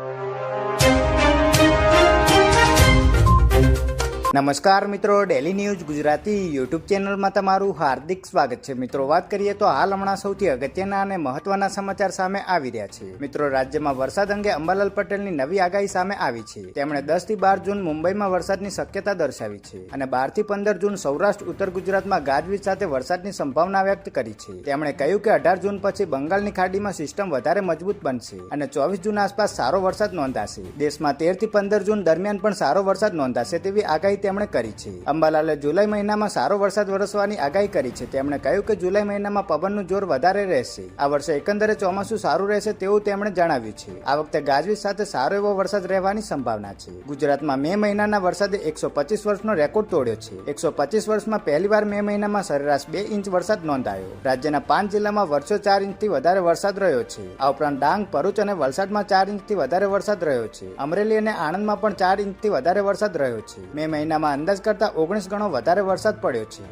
you. નમસ્કાર મિત્રો daily news Gujarati YouTube ચેનલમાં તમારું હાર્દિક સ્વાગત છે. મિત્રો, વાત કરીએ તો હાલ હમણાં સૌથી અગત્યના અને મહત્વના સમાચાર સામે આવી રહ્યા છે. મિત્રો, રાજ્યમાં વરસાદ અંગે અંબાલાલ પટેલની નવી આગાહી સામે આવી છે. તેમણે દસથી બાર જૂન મુંબઈમાં વરસાદની શક્યતા દર્શાવી છે અને બારથી પંદર જૂન સૌરાષ્ટ્ર, ઉત્તર ગુજરાતમાં ગાજવીજ સાથે વરસાદની સંભાવના વ્યક્ત કરી છે. તેમણે કહ્યું કે અઢાર જૂન પછી બંગાળની ખાડીમાં સિસ્ટમ વધારે મજબૂત બનશે અને ચોવીસ જૂન આસપાસ સારો વરસાદ નોંધાશે. દેશમાં તેરથી પંદર જૂન દરમિયાન પણ સારો વરસાદ નોંધાશે તેવી આગાહી તેમણે કરી છે. અંબાલાલે જુલાઈ મહિનામાં સારો વરસાદ વરસવાની આગાહી કરી છે. તેમણે કહ્યું કે જુલાઈ મહિનામાં પવનનું જોર વધારે રહેશે. આ વર્ષે એકંદરે ચોમાસું સારું રહેશે તેવું તેમણે જણાવ્યું છે. આ વખતે ગાજવીજ સાથે સારો એવો વરસાદ રહેવાની સંભાવના છે. ગુજરાતમાં મે મહિનાના વરસાદે એકસો પચીસ વર્ષનો રેકોર્ડ તોડ્યો છે. એકસો પચીસ વર્ષમાં પહેલીવાર મે મહિનામાં સરેરાશ બે ઇંચ વરસાદ નોંધાયો. રાજ્યના પાંચ જિલ્લામાં વર્ષો ચાર ઇંચથી વધારે વરસાદ રહ્યો છે. આ ઉપરાંત ડાંગ, ભરૂચ અને વલસાડમાં ચાર ઇંચથી વધારે વરસાદ રહ્યો છે. અમરેલી અને આણંદમાં પણ ચાર ઇંચથી વધારે વરસાદ રહ્યો છે. મે મહિનામાં અંદાજ કરતા ઓગણીસ ગણો વધારે વરસાદ પડ્યો છે.